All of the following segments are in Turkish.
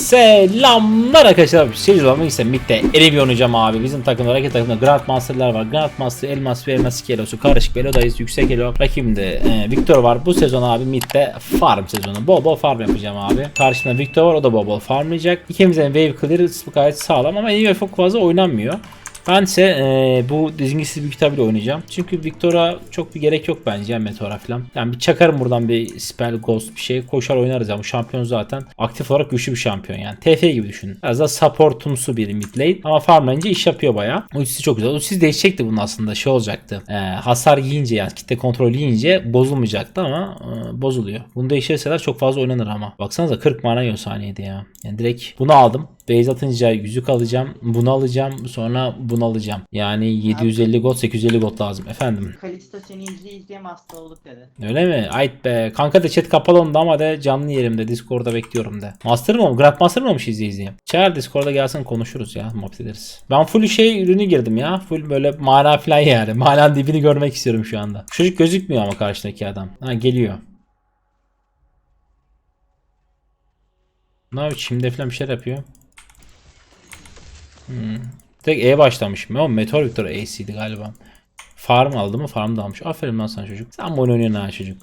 Selamlar arkadaşlar. Şey olmak ise midde Erebi oynayacağım abi. Bizim takımda rakip takımda Grandmaster'lar var. Grandmaster, Elmas ve Elmas 2 Elo'su. Karışık Belo'dayız. Yüksek Elo. Rakibimde e, Victor var. Bu sezon abi midde farm sezonu. Bol bol farm yapacağım abi. Karşımda Victor var. O da bol bol farmlayacak. İkimizin wave clear gayet sağlam ama iyi fazla oynanmıyor. Ben ise e, bu dizgisiz bir kitabıyla oynayacağım. Çünkü Victor'a çok bir gerek yok bence yani Meteor'a falan. Yani bir çakarım buradan bir spell ghost bir şey koşar oynarız ya. Bu şampiyon zaten aktif olarak güçlü bir şampiyon yani. TF gibi düşünün. Biraz daha supportumsu bir mid lane. Ama farmlayınca iş yapıyor baya. Ultisi çok güzel. Ultisi değişecekti bunun aslında şey olacaktı. E, hasar yiyince yani kitle kontrolü yiyince bozulmayacaktı ama e, bozuluyor. Bunu değiştirseler çok fazla oynanır ama. Baksanıza 40 mana yiyor saniyede ya. Yani direkt bunu aldım. Base atınca yüzük alacağım. Bunu alacağım. Sonra bunu alacağım. Yani 750 gold 850 gold lazım. Efendim. Kalisto seni izleye izleye hasta olduk dedi. Öyle mi? Ayıp be. Kanka da chat kapalı onda ama de canlı yerimde. Discord'da bekliyorum de. Master mı? Grandmaster mı olmuş izleye izleye? Çağır Discord'da gelsin konuşuruz ya. Muhabbet ederiz. Ben full şey ürünü girdim ya. Full böyle mana falan yani. Mananın dibini görmek istiyorum şu anda. Çocuk gözükmüyor ama karşıdaki adam. Ha geliyor. Ne yapıyor? Çimde falan bir şeyler yapıyor. Hmm. Tek E başlamışım. Ama Meteor Victor A'siydi galiba. Farm aldı mı? Farm da almış. Aferin lan sana çocuk. Sen bu oyunu oynuyorsun ha çocuk.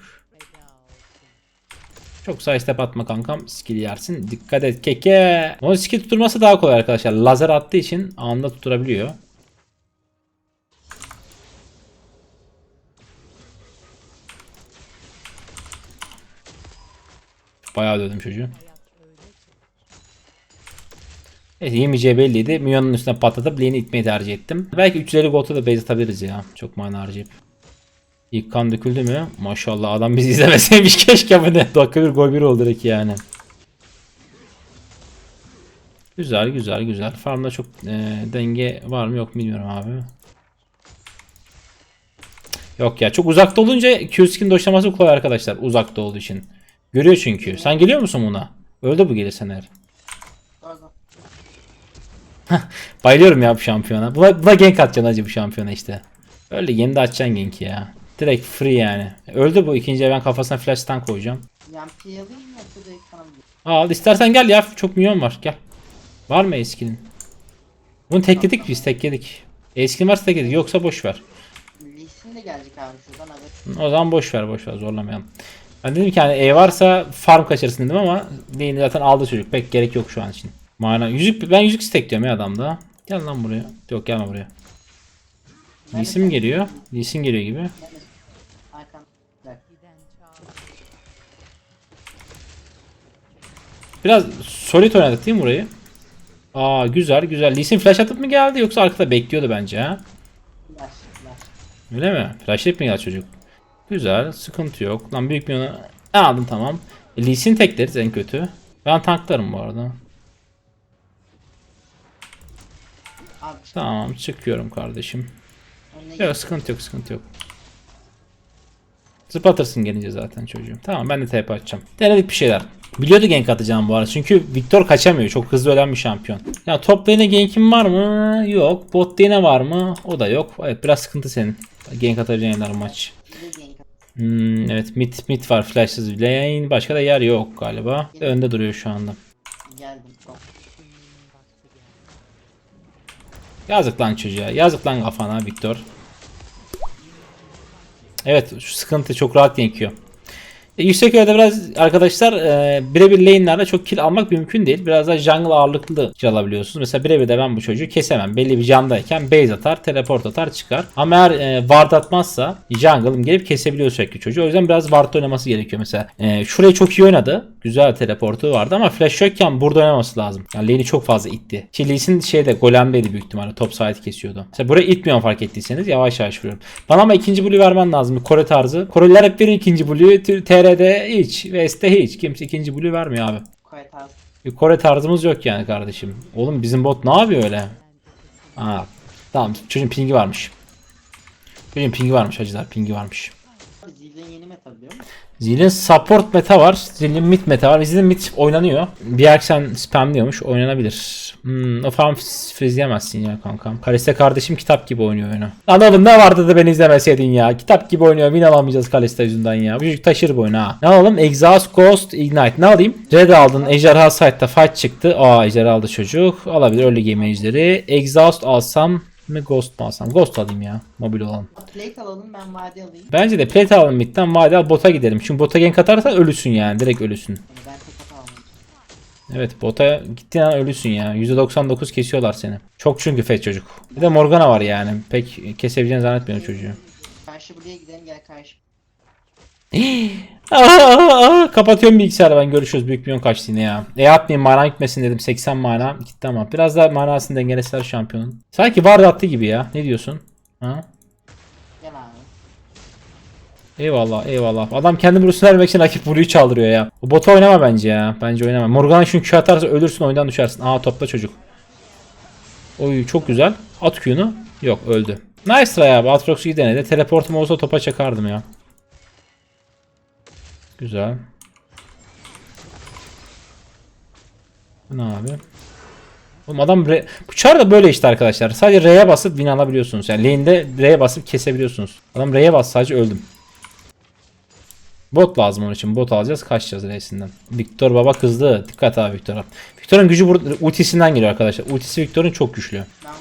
Çok side step atma kankam. Skill yersin. Dikkat et keke. Onun skill tutturması daha kolay arkadaşlar. Lazer attığı için anında tutturabiliyor. Bayağı dövdüm çocuğu. Evet yemeyeceği belliydi. Minyonun üstüne patlatıp lane'i itmeyi tercih ettim. Belki 350 gold'a da base atabiliriz ya. Çok mana harcayıp. İlk kan döküldü mü? Maşallah adam bizi izlemeseymiş keşke bu ne. Dakika bir gol bir oldu direkt yani. Güzel güzel güzel. Farmda çok e, denge var mı yok bilmiyorum abi. Yok ya çok uzakta olunca Q-Skin doşlaması kolay arkadaşlar. Uzakta olduğu için. Görüyor çünkü. Sen geliyor musun buna? Öldü bu gelirsen eğer. Bayılıyorum ya bu şampiyona. Buna, buna gank atacaksın acı bu şampiyona işte. Öyle yeni de atacaksın gank'i ya. Direkt free yani. Öldü bu ikinciye ben kafasına flash stun koyacağım. Yampi alayım mı yoksa direkt sana mı? Al istersen gel ya çok milyon var gel. Var mı eskinin? Bunu tekledik biz tekledik. Eskin varsa tekledik yoksa boş ver. Lee Sin de gelecek abi şuradan hadi. O zaman boş ver boş ver zorlamayalım. Ben dedim ki hani E varsa farm kaçırsın dedim ama lane'i zaten aldı çocuk pek gerek yok şu an için. Mana yüzük ben yüzük diyorum ya adamda. Gel lan buraya. Yok gelme buraya. Mi geliyor? Lee Sin geliyor gibi. Biraz solid oynadık değil mi burayı? Aa güzel güzel. Lee Sin flash atıp mı geldi yoksa arkada bekliyordu bence ha? Flash. Flash. Öyle mi? Flashlayıp mi geldi çocuk? Güzel. Sıkıntı yok. Lan büyük bir yana... Aldım tamam. E, Lee tekleriz en kötü. Ben tanklarım bu arada. Tamam çıkıyorum kardeşim. Yok sıkıntı yok sıkıntı yok. Zıplatırsın gelince zaten çocuğum. Tamam ben de TP atacağım. Denedik bir şeyler. Biliyordu gank atacağım bu arada. Çünkü Victor kaçamıyor. Çok hızlı ölen bir şampiyon. Ya top lane'e gankim var mı? Yok. Bot lane'e var mı? O da yok. Evet biraz sıkıntı senin. Gank atabileceğin yerler maç. Hmm, evet mid mid var flashsız lane. Başka da yer yok galiba. Önde duruyor şu anda. Geldim. Yazık lan çocuğa. Yazık lan kafana Victor. Evet şu sıkıntı çok rahat yankiyor. E, yüksek öğede biraz arkadaşlar e, birebir lane'lerde çok kill almak mümkün değil. Biraz da jungle ağırlıklı kill alabiliyorsunuz. Mesela birebir de ben bu çocuğu kesemem. Belli bir candayken base atar, teleport atar çıkar. Ama eğer e, ward atmazsa jungle'ım gelip kesebiliyor sürekli çocuğu. O yüzden biraz ward oynaması gerekiyor mesela. E, şurayı çok iyi oynadı. Güzel teleportu vardı ama flash yokken burada oynaması lazım. Yani lane'i çok fazla itti. Ki Lee Sin şeyde golemdeydi büyük ihtimalle. Top side kesiyordu. Mesela buraya itmiyorum fark ettiyseniz. Yavaş yavaş vuruyorum. Bana ama ikinci blue vermen lazım. Kore tarzı. Koreliler hep verir ikinci blue. TR'de hiç. Vest'te hiç. Kimse ikinci blue vermiyor abi. Koy tarzı. Bir Kore tarzımız yok yani kardeşim. Oğlum bizim bot ne yapıyor öyle? Aa, tamam çocuğun pingi varmış. Çocuğun pingi varmış hacılar pingi varmış. Zil'in yeni meta biliyor musun? Zil'in support meta var. Zil'in mid meta var. Zil'in mid oynanıyor. Bir akşam spamliyormuş. Oynanabilir. Hmm, o farm frizleyemezsin ya kankam. Kaliste kardeşim kitap gibi oynuyor oyunu. Lan oğlum ne vardı da beni izlemeseydin ya. Kitap gibi oynuyor. Win alamayacağız Kaliste yüzünden ya. Bu çocuk taşır bu oyunu ha. Ne alalım? Exhaust, Ghost, Ignite. Ne alayım? Red aldın. Ejderha site'da fight çıktı. Aa ejderha aldı çocuk. Alabilir early game. Exhaust alsam mı Ghost mu alsam? Ghost alayım ya. Mobil olan. Plate alalım ben vade alayım. Bence de plate alalım midden vade al bota gidelim. Çünkü bota gank atarsan ölüsün yani. Direkt ölüsün. Yani ben almayacağım. Evet bota gittiğin an ölüsün ya. %99 kesiyorlar seni. Çok çünkü fet çocuk. Bir de Morgana var yani. Pek kesebileceğini zannetmiyorum çocuğu. Karşı buraya gidelim gel karşı. Aa, aa, aa, kapatıyorum bilgisayarı ben görüşürüz. Büyük milyon kaçtı yine ya. E atmayayım mana gitmesin dedim. 80 mana gitti ama. Biraz daha manasını dengeleseler şampiyonun. Sanki var attı gibi ya. Ne diyorsun? Ha? Eyvallah eyvallah. Adam kendi blusunu vermek için rakip blue'yu çaldırıyor ya. O bota oynama bence ya. Bence oynama. Morgana şunu Q atarsa ölürsün oyundan düşersin. Aa topla çocuk. Oy çok güzel. At Q'nu. Yok öldü. Nice try abi. Atrox'u iyi denedi. Teleportum olsa topa çakardım ya. Güzel. Ne abi? Oğlum adam re... Bu çar da böyle işte arkadaşlar. Sadece R'ye basıp win alabiliyorsunuz. Yani lane'de R'ye basıp kesebiliyorsunuz. Adam R'ye bas sadece öldüm. Bot lazım onun için. Bot alacağız. Kaçacağız R'sinden. Victor baba kızdı. Dikkat abi Victor'a. Victor'un gücü burada ultisinden geliyor arkadaşlar. Ultisi Victor'un çok güçlü. Ben.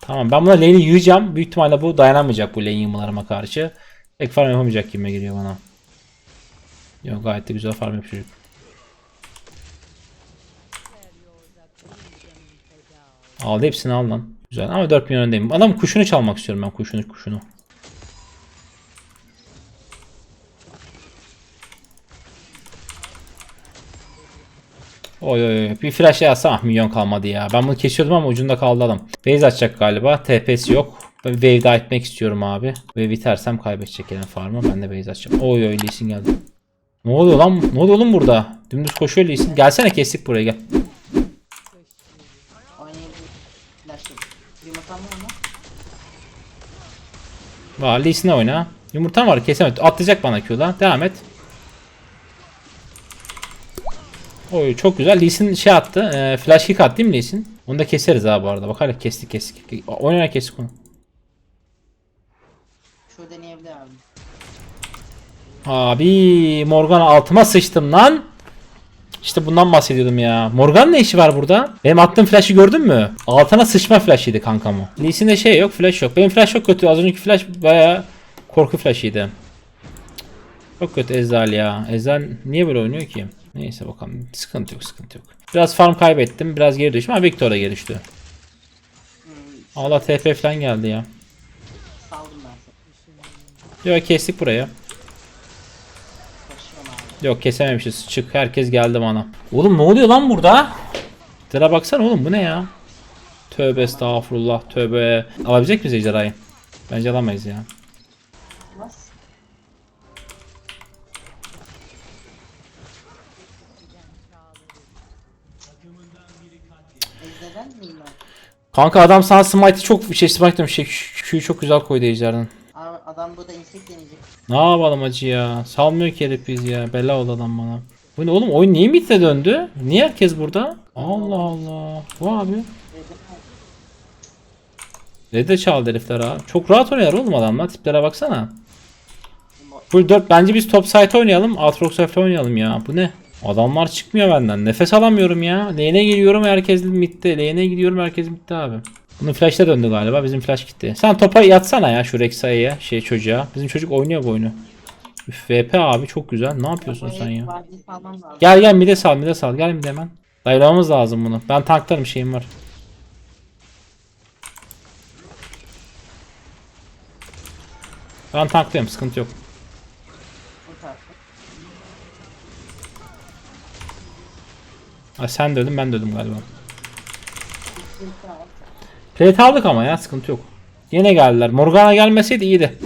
Tamam ben buna lane'i yiyeceğim. Büyük ihtimalle bu dayanamayacak bu lane yığmalarıma karşı. Pek farm yapamayacak gibi geliyor bana. Yok gayet de güzel farm yapıyor. Aldı hepsini al lan. Güzel ama 4 milyon öndeyim. Adam kuşunu çalmak istiyorum ben kuşunu kuşunu. Oy oy oy. Bir flash yazsam ah milyon kalmadı ya. Ben bunu kesiyordum ama ucunda kaldı adam. Base açacak galiba. TP'si yok. Ben wave daha etmek istiyorum abi. Ve bitersem kaybedecek yine farmı. Ben de base açacağım. Oy oy Lee Sin geldi. Ne oluyor lan? Ne oluyor oğlum burada? Dümdüz koşuyor Lee. Gelsene kestik buraya gel. Yumurtam var Lee oyna. Yumurtan var kesemedi. Atlayacak bana Q'dan. Devam et. Oy çok güzel. Lee şey attı. E, flash kick attı değil mi Lee? Onu da keseriz ha bu arada. Bak hala kestik kestik. Oynayarak kestik onu. Şu deneyebilir abi. Abi Morgana altıma sıçtım lan. İşte bundan bahsediyordum ya. Morgan ne işi var burada? Benim attığım flash'ı gördün mü? Altına sıçma flash'ıydı kankam o. Lee Sin'de şey yok, flash yok. Benim flash çok kötü. Az önceki flash baya korku flash'ıydı. Çok kötü Ezal ya. Ezal niye böyle oynuyor ki? Neyse bakalım. Sıkıntı yok, sıkıntı yok. Biraz farm kaybettim. Biraz geri düştüm ama Victor'a geri düştü. Allah TP falan geldi ya. saldım ben. Yok kestik buraya. Yok kesememişiz. Çık herkes geldi bana. Oğlum ne oluyor lan burada? Tıra baksana oğlum bu ne ya? Tövbe estağfurullah tövbe. Alabilecek miyiz ejderhayı? Bence alamayız ya. Kanka adam sana smite'i çok şey smite diyorum şey Q'yu çok güzel koydu ejderden. Adam burada insek deneyecek. Ne yapalım acı ya? Salmıyor ki herif biz ya. Bela oldu adam bana. Bu ne oğlum oyun niye mid'e döndü? Niye herkes burada? Allah Allah. Bu abi. Dedim Red'e çaldı herifler ha. Çok rahat oynuyor oğlum adamlar. Tiplere baksana. Full 4 bence biz top site oynayalım. Aatrox F oynayalım ya. Bu ne? Adamlar çıkmıyor benden. Nefes alamıyorum ya. Lane'e geliyorum herkes midde. Lane'e gidiyorum herkes midde abi. Bunun flash'ta döndü galiba. Bizim flash gitti. Sen topa yatsana ya şu Rek'Sai'ye. Şey çocuğa. Bizim çocuk oynuyor bu oyunu. Üf, VP abi çok güzel. Ne yapıyorsun sen ya? Gel gel mide sal mide sal. Gel mide hemen. Dayılamamız lazım bunu. Ben tanklarım şeyim var. Ben tanklıyorum sıkıntı yok. Ha, sen de ben de öldüm galiba. Plate aldık ama ya sıkıntı yok. Yine geldiler. Morgana gelmeseydi iyiydi.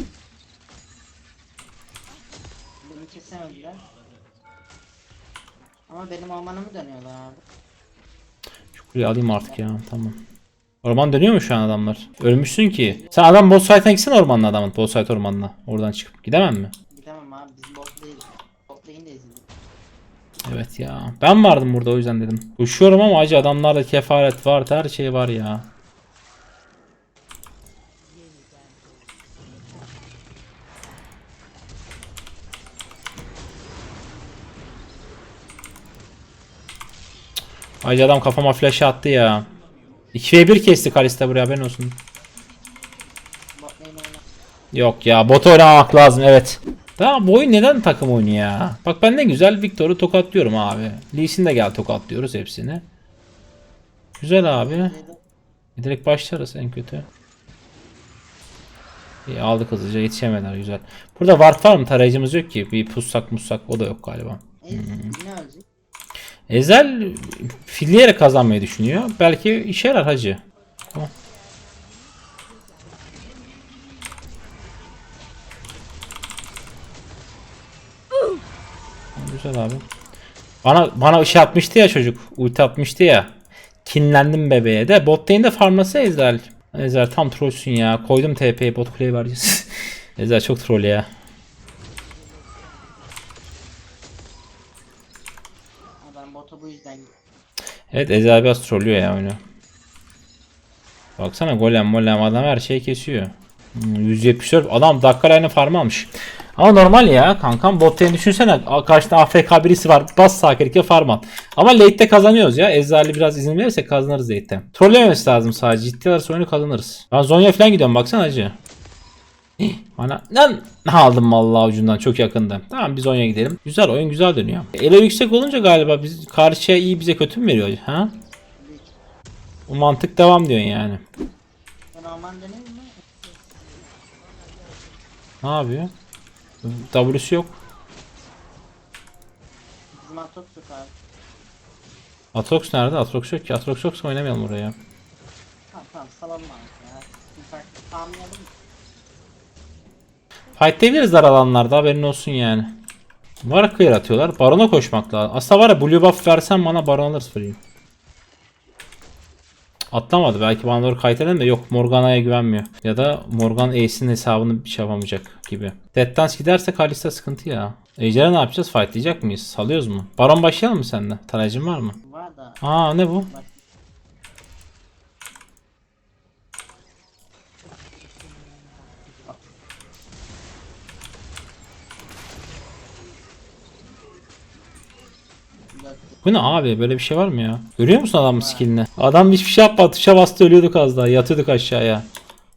Kesemediler. Ama benim ormanımı dönüyorlar abi. Şu kuleyi alayım artık ya tamam. Orman dönüyor mu şu an adamlar? Ölmüşsün ki. Sen adam boss fight'ına gitsene ormanla adamın. Boss fight ormanına. Oradan çıkıp gidemem mi? abi biz bot değil. Bot değil de ezildik. Evet ya. Ben vardım burada o yüzden dedim. Uçuyorum ama acı adamlarda kefaret var. Her şey var ya. Acı adam kafama flash attı ya. 2v1 kesti Kalista buraya haberin olsun. Yok ya bot oynamak lazım evet. Tamam bu oyun neden takım oyunu ya? Bak ben ne güzel Victor'u tokatlıyorum abi. Lee Sin de gel tokatlıyoruz hepsini. Güzel abi. Direkt başlarız en kötü. İyi aldık hızlıca yetişemediler güzel. Burada ward var mı? Tarayıcımız yok ki. Bir pussak mussak o da yok galiba. Ölecek. Ezel filleyerek kazanmayı düşünüyor. Belki işe yarar hacı. Güzel abi. Bana bana şey atmıştı ya çocuk. Ulti atmıştı ya. Kinlendim bebeğe de. Bot lane'de farmlası Ezel. Ezel tam trollsün ya. Koydum TP'yi bot kuleye vereceğiz. Ezel çok troll ya. Ben bota bu yüzden. Evet Ezel biraz trollüyor ya oyunu. Baksana golem molem adam her şeyi kesiyor. Hmm, 174 adam dakika aynı almış. Ama normal ya kankam bot lane düşünsene karşıda AFK birisi var bas sağ klikle farm at. Ama late'de kazanıyoruz ya Ezreal'e biraz izin verirse kazanırız late'de. Trollememesi lazım sadece ciddi alırsa oyunu kazanırız. Ben Zonya falan gidiyorum baksana acı. Bana lan aldım vallahi ucundan çok yakında. Tamam biz Zonya gidelim. Güzel oyun güzel dönüyor. Ele yüksek olunca galiba biz karşıya iyi bize kötü mü veriyor ha? O mantık devam diyorsun yani. Ne yapıyor? W'su yok. Atrox nerede? Atrox yok ki. Atrox yoksa oynamayalım oraya. Tamam tamam salalım abi ya. Tamamlayalım mı? Fight'leyebiliriz dar alanlarda haberin olsun yani. Var clear atıyorlar. Barona koşmak lazım. Aslında var ya blue buff versen bana baron alırız free. Atlamadı. Belki bana doğru kayıt de yok Morgana'ya güvenmiyor. Ya da Morgan Ace'in hesabını bir şey yapamayacak gibi. Dead Dance giderse Kalista sıkıntı ya. Ejder'e ne yapacağız? Fightlayacak mıyız? Salıyoruz mu? Baron başlayalım mı sende? Tarayıcın var mı? Var da. Aa ne bu? Bak. Bu ne abi böyle bir şey var mı ya? Görüyor musun adamın skillini? Adam hiçbir şey yapmadı. Tuşa bastı ölüyorduk az daha. Yatıyorduk aşağıya.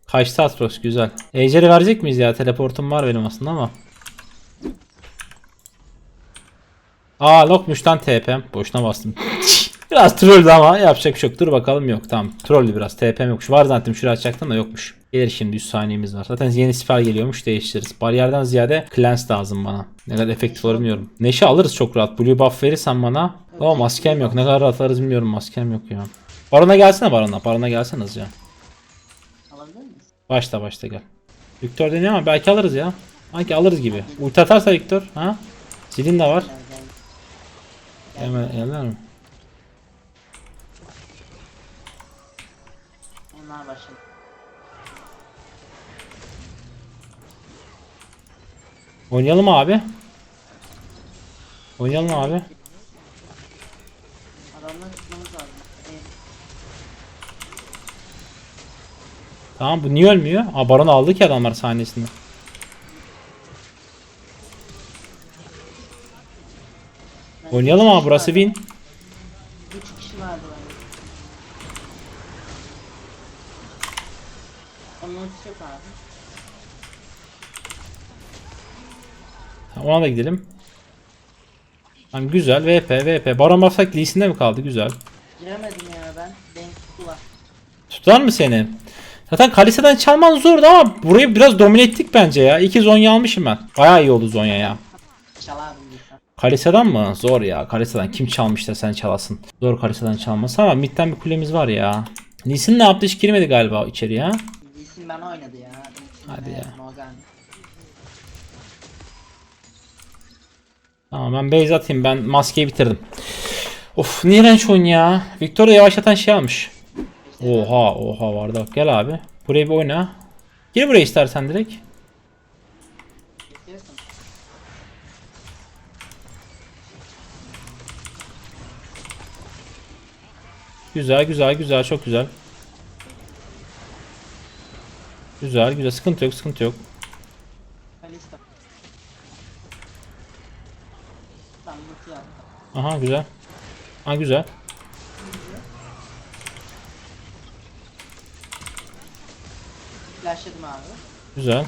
Kaçtı Atros güzel. Ejder'i verecek miyiz ya? Teleportum var benim aslında ama. Aa lokmuştan TP'm. Boşuna bastım. biraz trolldü ama yapacak bir şey yok. Dur bakalım yok. Tamam trolldü biraz. TP'm yokmuş. Var zannettim şuraya açacaktım da yokmuş. Gelir şimdi 100 saniyemiz var. Zaten yeni siper geliyormuş değiştiririz. Bariyerden ziyade cleanse lazım bana. Ne kadar efektif olur bilmiyorum. Neşe alırız çok rahat. Blue buff verirsen bana. Ama maskem yok. Ne kadar rahat alırız bilmiyorum. Maskem yok ya. Barona gelsene barona. Barona gelsene hızlıca. Alabilir miyiz? Başla başla gel. Victor deniyor ama belki alırız ya. Sanki alırız gibi. Ulti atarsa Victor. Ha? Zilin de var. Hemen yerler mi? Onlar başladı. Oynayalım abi. Oynayalım abi. Adamları tutmamız lazım. Tamam bu niye ölmüyor? Aa Baron aldı ki adamlar sahnesinde. Oynayalım abi burası win. Üç kişi vardı bende. Onun ultisi yok abi. Ona da gidelim. Tamam güzel. VP VP. Baron bassak Lee'sinde mi kaldı? Güzel. Giremedim ya ben. Denk tuttular. Tutar mı seni? Zaten Kalisa'dan çalman zordu ama burayı biraz domine ettik bence ya. İki Zonya almışım ben. Bayağı iyi oldu Zonya ya. Çalardım. Kalisa'dan mı? Zor ya. Kalisa'dan kim çalmış da sen çalasın. Zor Kalisa'dan çalması ama midden bir kulemiz var ya. Lee Sin ne yaptı hiç girmedi galiba içeri ya. Bilsin bana oynadı ya. Hadi ya. Morgan. Tamam ben base atayım. Ben maskeyi bitirdim. Of Nirençon ya. Victor yavaşlatan şey almış. Oha oha vardı gel abi. Buraya bir oyna. Gir buraya istersen direkt. Güzel güzel güzel çok güzel. Güzel güzel sıkıntı yok sıkıntı yok. Aha güzel. Aha güzel. Flashledim abi. Güzel.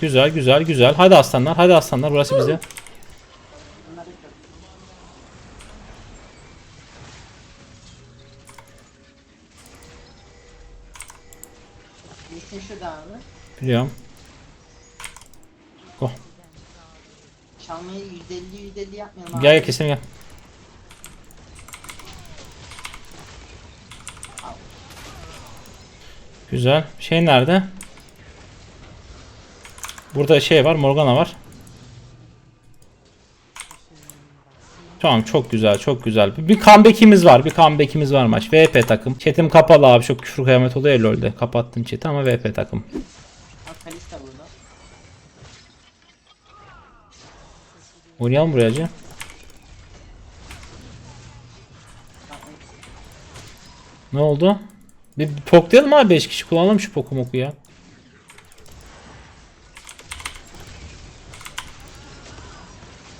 Güzel güzel güzel. Hadi aslanlar hadi aslanlar burası bize. Biliyorum. Çalmayı %50 %50 yapmayalım abi. Gel gel kesin gel. Güzel. Şey nerede? Burada şey var, Morgana var. Tamam çok güzel çok güzel. Bir- Bir comeback'imiz var. Bir comeback'imiz var maç. VP takım. Chat'im kapalı abi. Çok küfür kıyamet oluyor ya LoL'de. Kapattım chat'i ama VP takım. Bak Kalista burada. Oynayalım buraya. Bak, Ne oldu? Bir poklayalım abi 5 kişi kullanalım şu poku moku ya.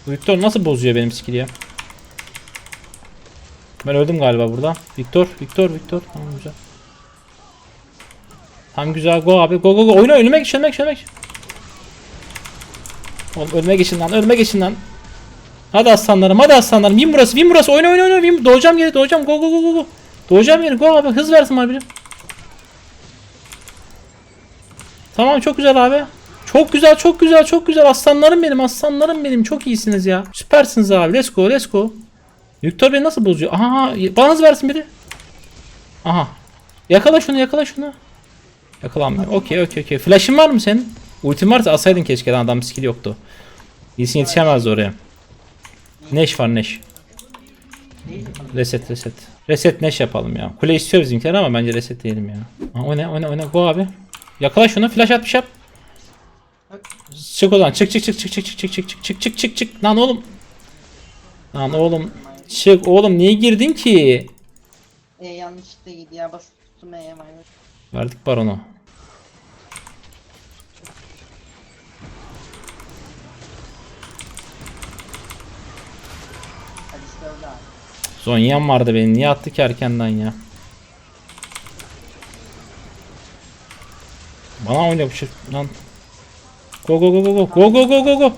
Victor nasıl bozuyor benim skill'i ya? Ben öldüm galiba burada. Victor, Victor, Victor. Tamam güzel. Tam güzel go abi. Go go go. Oyna geç, önüme geç. Oğlum önüme geçin lan, önüme geçin lan. Hadi aslanlarım, hadi aslanlarım. Win burası, win burası. Oyna oyna oyna. Win. Doğacağım geri, doğacağım. Go go go go go. Doğacağım yeri. Go abi. Hız versin abi. Tamam çok güzel abi. Çok güzel çok güzel çok güzel aslanlarım benim aslanlarım benim çok iyisiniz ya. Süpersiniz abi let's go let's go. Victor Bey nasıl bozuyor? Aha bana hız versin biri. Aha. Yakala şunu yakala şunu. Yakalanmıyor. Okey okey okey. Flash'ın var mı senin? Ultin varsa asaydın keşke lan adam skill yoktu. İyisin yetişemezdi oraya. Neş var Neş. Reset reset. Reset neş yapalım ya. Kule istiyor bizimkiler ama bence reset diyelim ya. Aa, o ne o ne o ne go abi. Yakala şunu flash at bir şey yap. Çık zaman çık çık çık çık çık çık çık çık çık çık çık çık çık lan oğlum. Lan oğlum çık oğlum niye girdin ki? E yanlışlıkla gidiyor ya basıp tuttum E'ye. Verdik baronu. Zonya'm vardı benim niye attı ki erkenden ya? Bana oyna bu şey lan. Go go go go go go go go go go.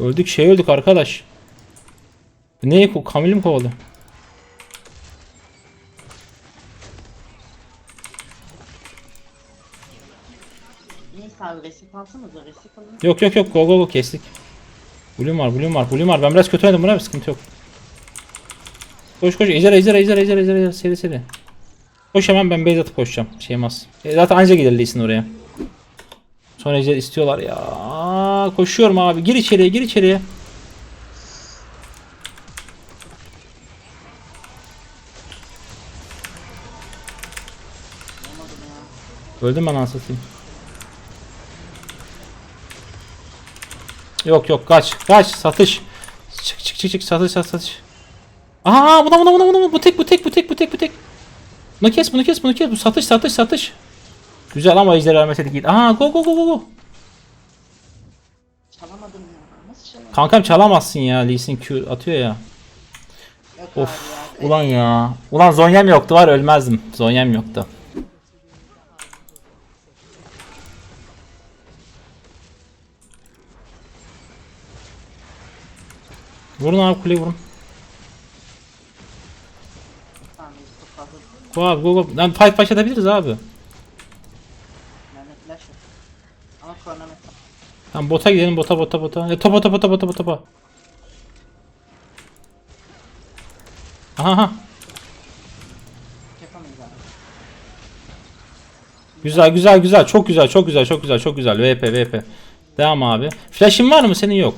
Öldük şey öldük arkadaş. Ne ko Kamil'i mi kovaladı? Alın. Yok yok yok go go go kestik. Bloom var Bloom var Bloom var ben biraz kötü oynadım buna bir sıkıntı yok. Koş koş ejder ejder ejder ejder ejder ejder seri seri. Koş hemen ben base atıp koşacağım. Bir şey. E, zaten anca gelir Lee Sin oraya. Sonra ejder istiyorlar ya. Koşuyorum abi gir içeriye gir içeriye. Öldüm ben anasatayım. Yok yok kaç kaç satış. Çık çık çık çık satış satış satış. Aa buna buna buna buna bu tek bu tek bu tek bu tek bu tek. Bunu kes bunu kes bunu kes bu satış satış satış. Güzel ama ejder vermeseydik iyi. Aa go go go go go. Çalamadım ya. Nasıl çalamadım? Kankam çalamazsın ya Lee Sin Q atıyor ya. Yok Of ya. ulan ya. Ulan Zonya'm yoktu var ölmezdim. Zonya'm yoktu. Vurun abi kuleyi vurun. Go abi go go. Lan fight başlatabiliriz abi. Tamam bota gidelim bota bota bota. E, topa topa topa topa topa. Aha aha. Güzel güzel güzel çok güzel çok güzel çok güzel çok güzel VP VP. Devam abi. Flash'ın var mı senin yok.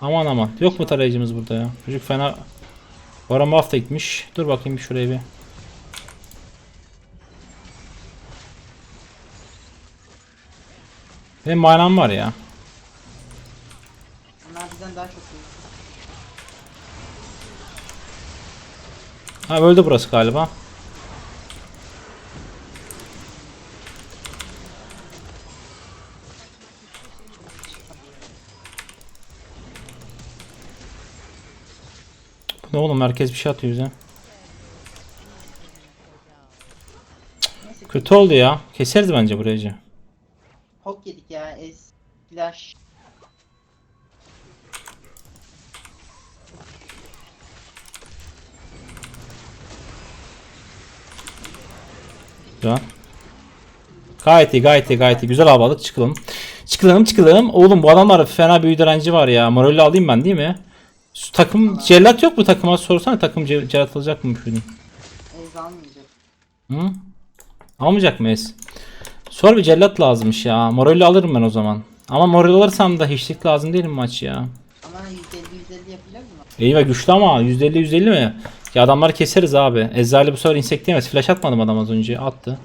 Aman aman. Yok mu tarayıcımız burada ya? Çocuk fena. Baran buff gitmiş. Dur bakayım bir şuraya bir. Benim manam var ya. Onlar bizden daha çok iyi. Ha öldü burası galiba. Bu ne oğlum herkes bir şey atıyor bize. Neyse Kötü oldu ya. Keseriz bence burayı. Hok yedik ya. Es. Flash. Güzel. Gayet iyi gayet iyi gayet iyi. Güzel havalık çıkalım. Çıkalım çıkalım. Oğlum bu adamlar fena bir direnci var ya. Moralli alayım ben değil mi? Şu takım cellat yok mu takıma sorsana takım ce- cellat alacak mı şunu? Ez almayacak. Hı? Almayacak mıyız? Sor bir cellat lazımmış ya. Moralli alırım ben o zaman. Ama moral alırsam da hiçlik lazım değil mi maç ya? Ama %50 %50 yapacak mı? Eyvah güçlü ama %50 %50 mi? Ya adamları keseriz abi. Ezrali bu sefer insekt yemez. Flash atmadım adam az önce. Attı.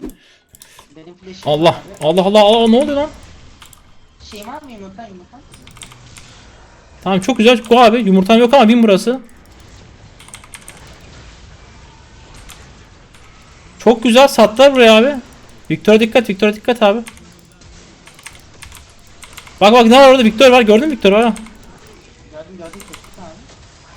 Benim flash'im Allah. var. Allah Allah Allah ne oluyor lan? Şey var mı yumurta yumurta? Tamam çok güzel. Go abi. Yumurtan yok ama bin burası. Çok güzel sattılar buraya abi. Victor'a dikkat. Victor'a dikkat abi. Bak bak ne var orada Victor var. Gördün mü Victor var. kestik abi.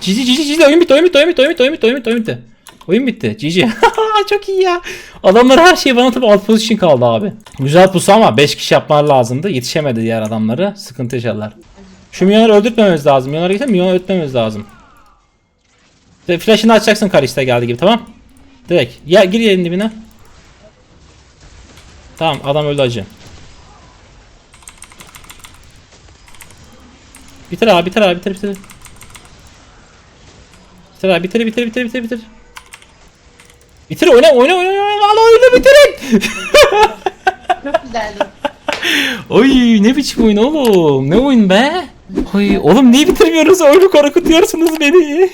Cici cici cici oyun bitti oyun bitti oyun bitti oyun bitti oyun bitti oyun bitti oyun bitti. Oyun bitti. Cici. Çok iyi ya. Adamlar her şeyi bana tabi alt position kaldı abi. Güzel pusu ama 5 kişi yapmalar lazımdı. Yetişemedi diğer adamları. Sıkıntı yaşadılar. Şu milyonları öldürtmememiz lazım. Milyonlara gitsen milyonu öldürtmememiz lazım. Flash'ını açacaksın Kalista geldi gibi tamam. Direkt. Ya gir yerin dibine. Tamam adam öldü acı. Bitir abi bitir abi bitir bitir. Bitir abi bitir bitir bitir bitir bitir. Bitir oyna oyna oyna oyna al oyunu bitirin. Çok güzeldi. Oy ne biçim oyun oğlum ne oyun be. Oy oğlum niye bitirmiyoruz oyunu korkutuyorsunuz beni.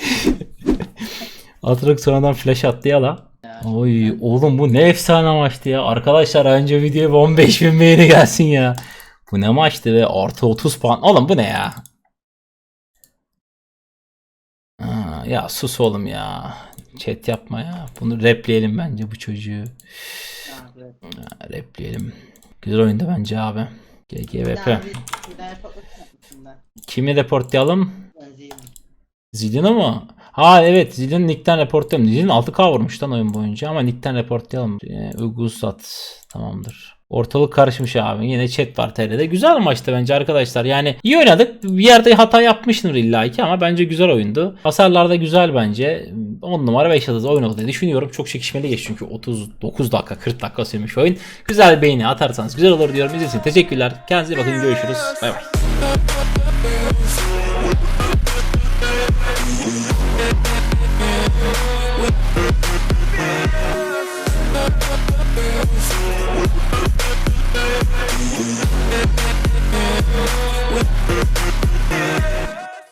Atırık sonradan flash attı ya la. Oy oğlum bu ne efsane maçtı ya. Arkadaşlar önce videoya bir 15 bin beğeni gelsin ya. Bu ne maçtı be artı 30 puan. Oğlum bu ne ya. Ya sus oğlum ya. Chat yapma ya. Bunu repleyelim bence bu çocuğu. Ha, repleyelim. Güzel oyundu bence abi. GGVP. Mı? Kimi reportlayalım? Zidane mu? Ha evet Zidane Nick'ten reportlayalım. Zidane 6K vurmuş lan oyun boyunca ama Nick'ten reportlayalım. Ee, Ugusat tamamdır. Ortalık karışmış abi. Yine chat var TR'de. Güzel maçtı bence arkadaşlar. Yani iyi oynadık. Bir yerde hata yapmıştır illa ama bence güzel oyundu. Hasarlar da güzel bence. 10 numara 5 yıldız oyun oldu diye düşünüyorum. Çok çekişmeli geçti çünkü 39 dakika 40 dakika sürmüş oyun. Güzel beğeni atarsanız güzel olur diyorum. İzlediğiniz teşekkürler. Kendinize bakın. Görüşürüz. Bay bay.